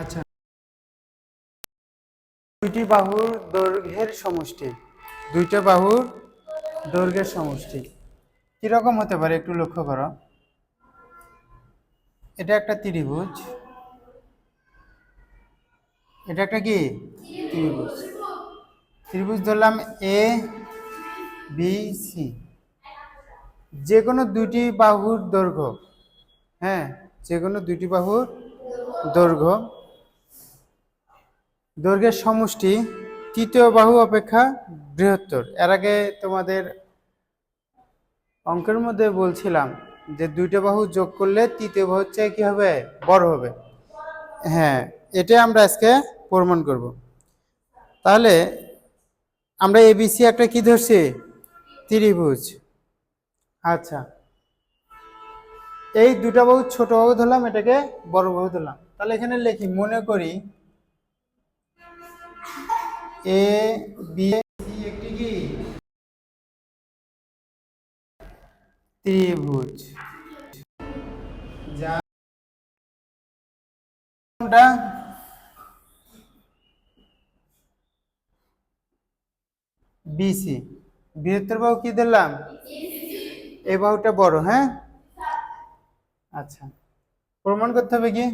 আচ্ছা। দুইটি বাহুর দৈর্ঘ্যের সমষ্টি। দুইটা বাহুর দৈর্ঘ্যের সমষ্টি। কীরকম হতে পারে একটু লক্ষ্য করো। এটা একটা ত্রিভুজ। এটা একটা কি? ত্রিভুজ। ত্রিভুজ ধরলাম এ বি সি যে কোনো দুইটি বাহুর দৈর্ঘ্য হ্যাঁ যে কোনো দুইটি বাহুর দৈর্ঘ্য। দৈর্ঘ্যের সমষ্টি তৃতীয় বাহু অপেক্ষা বৃহত্তর। এর আগে তোমাদের অঙ্কের মধ্যে বলছিলাম যে দুইটা বাহু যোগ করলে তৃতীয় বাহু চেয়ে কি হবে? বড় হবে। হ্যাঁ এটা আমরা আজকে প্রমাণ করব। তাহলে আমরা এবিসি একটা কি ধরছি? ত্রিভুজ। আচ্ছা। এই দুটা বাহু ছোট বাহু ধরলাম, এটাকে বড় বাহু ধরলাম। তাহলে এখানে লিখি, মনে করি এ বি একটি কি ত্রিভুজ যা বিসি বৃহত্তর বাহু কি দিলাম? এই বাহুটা বড় হ্যাঁ? আচ্ছা। প্রমাণ করতে হবে কি?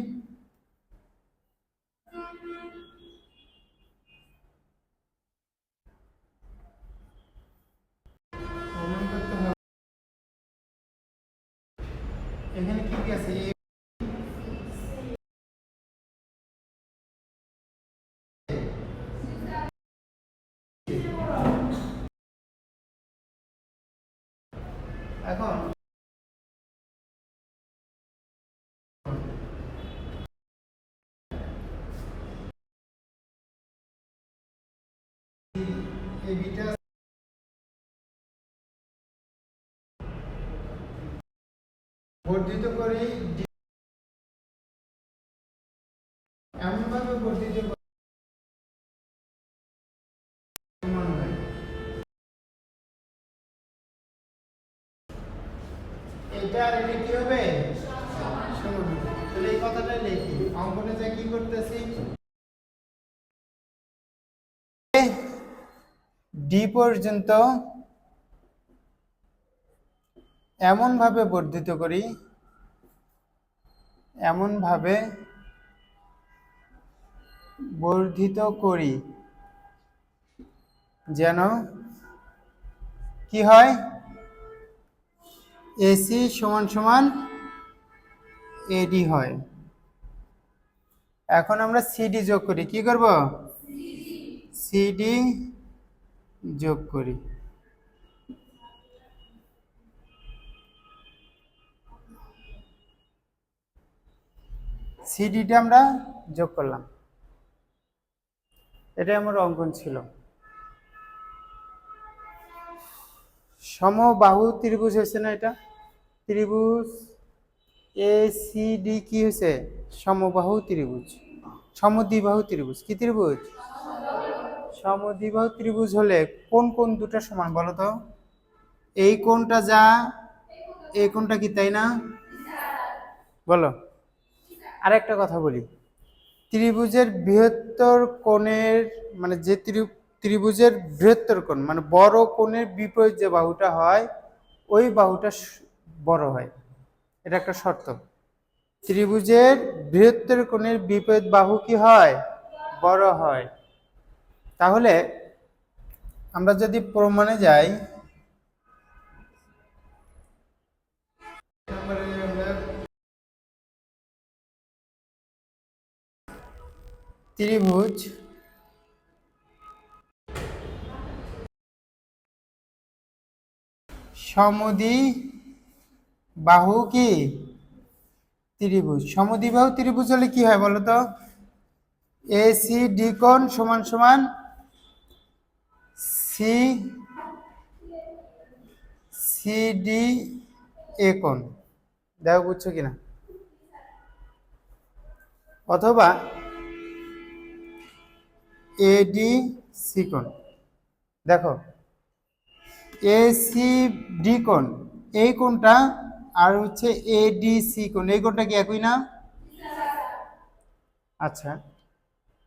এখানে কি কি আছে এ এখন এই বিটা বর্ধিত করে এমন ভাবে বর্ধিত। এটা আর এটা কি হবে। তাহলে এই কথাটা লিখি অঙ্কনে যা কি করতেছি ডি পর্যন্ত এমনভাবে বর্ধিত করি, এমনভাবে বর্ধিত করি যেন কি হয়? এসি সমান সমান এডি হয়। এখন আমরা সিডি যোগ করি, কি করব? সিডি যোগ করি। সিডিটা আমরা যোগ করলাম। এটাই আমার অঙ্কন ছিল। সমবাহু ত্রিভুজ হয়েছে না এটা? ত্রিভুজ এ সি ডি কি হয়েছে? সমবাহু ত্রিভুজ। সমদ্বিবাহু ত্রিভুজ। কি ত্রিভুজ? সমদ্বিবাহু ত্রিভুজ হলে কোন কোন দুটো সমান বলো তো? এই কোনটা যা, এই কোনটা কি তাই না? বলো। আর একটা কথা বলি। ত্রিভুজের বৃহত্তর কোণের মানে যে ত্রিভুজের বৃহত্তর কোণ মানে বড় কোণের বিপরীত যে বাহুটা হয়, ওই বাহুটা বড় হয়। এটা একটা শর্ত। ত্রিভুজের বৃহত্তর কোণের বিপরীত বাহু কি হয়? বড় হয়। তাহলে আমরা যদি প্রমাণে যাই ত্রিভুজ। সমদি বাহু কি? ত্রিভুজ। সমদি বাহু, ত্রিভুজ হলে কি হয় বলো তো? এ সি ডি কোণ সমান সমান সি সি ডি এ কোণ। দেখো বুঝছ কিনা? অথবা এডি সি কোণ দেখো এ সি ডি কোণ, এই কোণটা আর হচ্ছে এডিসি কোণ এই কোণটা কি একই না? আচ্ছা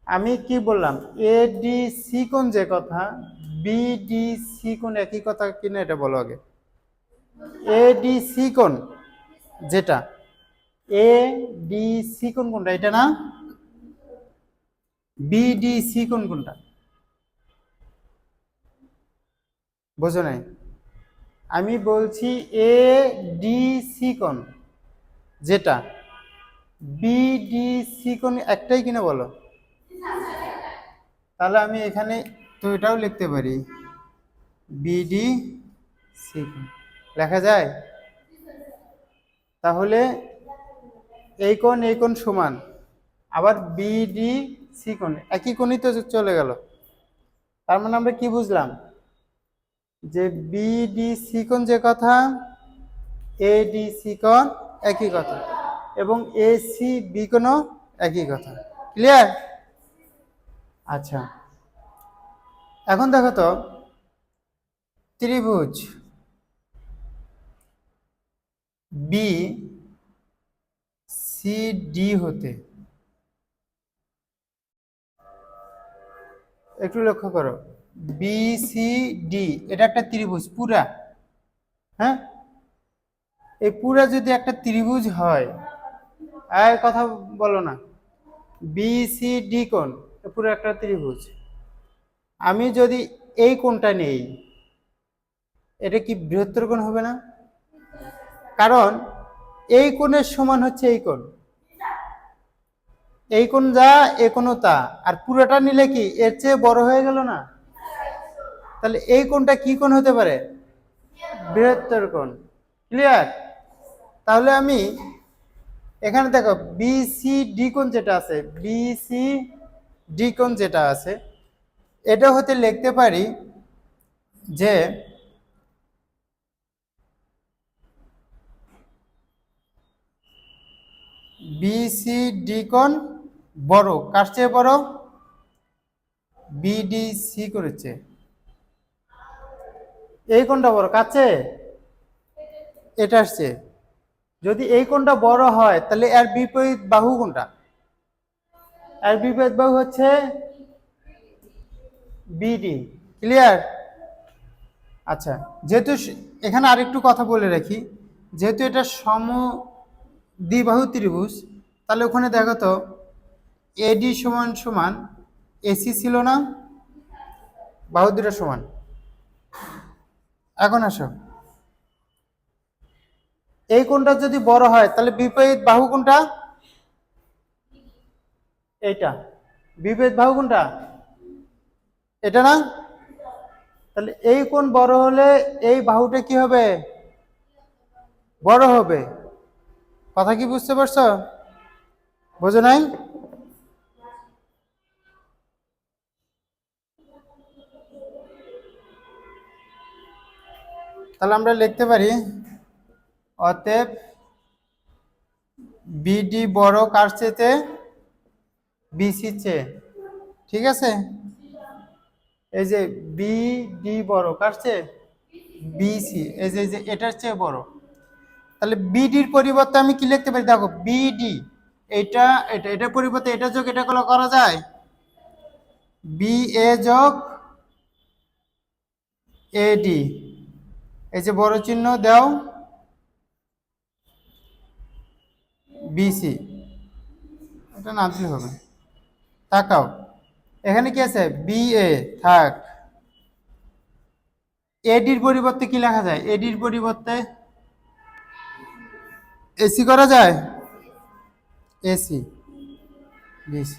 আমি কি বললাম? এ ডি সি কোণ যে কথা বি ডি সি কোণ একই কথা কিনা এটা বলো আগে। এ ডি সি কোণ যেটা এ ডি সি কোণ কোনটা এটা না? বি ডি সি কোনটা? বোঝো নাই? আমি বলছি এ ডি সি কোণ যেটা? বি ডি সি একটাই কিনা বলো? তাহলে আমি এখানে তো এটাও লিখতে পারি। বিডি সি কোণ লেখা যায়? তাহলে এই কোণ এই কোণ সমান। আবার বিডি সি কোণ, একই কোণই তো চলে গেল। তার মানে আমরা কি বুঝলাম? যে বিডি সি কোণ যে কথা এ ডি সি কোণ একই কথা এবং এ সি বি কোণও একই কথা। ক্লিয়ার আচ্ছা। এখন দেখো তো, ত্রিভুজ বি সি ডি হতে একটু লক্ষ্য করো। বি সি ডি এটা একটা ত্রিভুজ, পুরা। হ্যাঁ? এই পুরা যদি একটা ত্রিভুজ হয়, আর কথা বলো না। বি সি ডি কোণ পুরো একটা ত্রিভুজ। আমি যদি এই কোণটা নেই, এটা কি বৃহত্তর কোণ হবে না? কারণ এই কোণের সমান হচ্ছে এই কোণ। এই কোন যা, এ কোণও তা। আর পুরোটা নিলে কি? এর চেয়ে বড় হয়ে গেল না? তাহলে এই কোনটা কি কোন হতে পারে? বৃহত্তর কোণ। ক্লিয়ার তাহলে আমি এখানে দেখো বিসি ডি কোণ যেটা আছে বিসি ডি কোণ যেটা আছে, এটা হতে লিখতে পারি যে বিসি ডি কোণ বড়। কার চেয়ে বড়? বিডিসি করেছে। এই কোণটা বড়। চেয়ে? এটা আসছে যদি এই কোণটা বড় হয়, তাহলে এর বিপরীত বাহু কোনটা? এর বিপরীত বাহু হচ্ছে বিডি ক্লিয়ার আচ্ছা যেহেতু এখানে আরেকটু কথা বলে রাখি, যেহেতু এটা সম দ্বিবাহু ত্রিভুজ, তাহলে ওখানে দেখো তো, এডি সমান সমান এসি ছিল না, বাহু দুটো সমান। এখন আসো। এই কোণটা যদি বড় হয়, তাহলে বিপরীত বাহু কোনটা? এইটা। বিপরীত বাহু কোনটা? এটা না? তাহলে এই কোণ বড় হলে এই বাহুটা কি হবে? বড় হবে। কথা কি বুঝতে পারছ? বোঝো নাই? তাহলে আমরা লিখতে পারি, অতএব বিডি বড় কার চেতে বিসি চেয়ে। ঠিক আছে? এই যে বিডি বড় কার চেয়ে? বিসি। এই যে এই যে এটার চেয়ে বড়। তাহলে বিডির পরিবর্তে আমি কি লিখতে পারি? দেখো বিডি এটা এটা এটার পরিবর্তে এটা যোগ, এটা গুলো করা যায়? বি এ যোগ এডি এই যে বড় চিহ্ন দাও। বিসি এটা না দিলে হবে। তাকাও, এখানে কি আছে? বি এ থাক। এডির পরিবর্তে কি লেখা যায়? এডির পরিবর্তে এসি করা যায়? এসি। বেশ।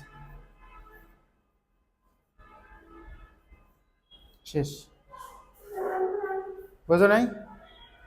শেষ। বোঝো নাই?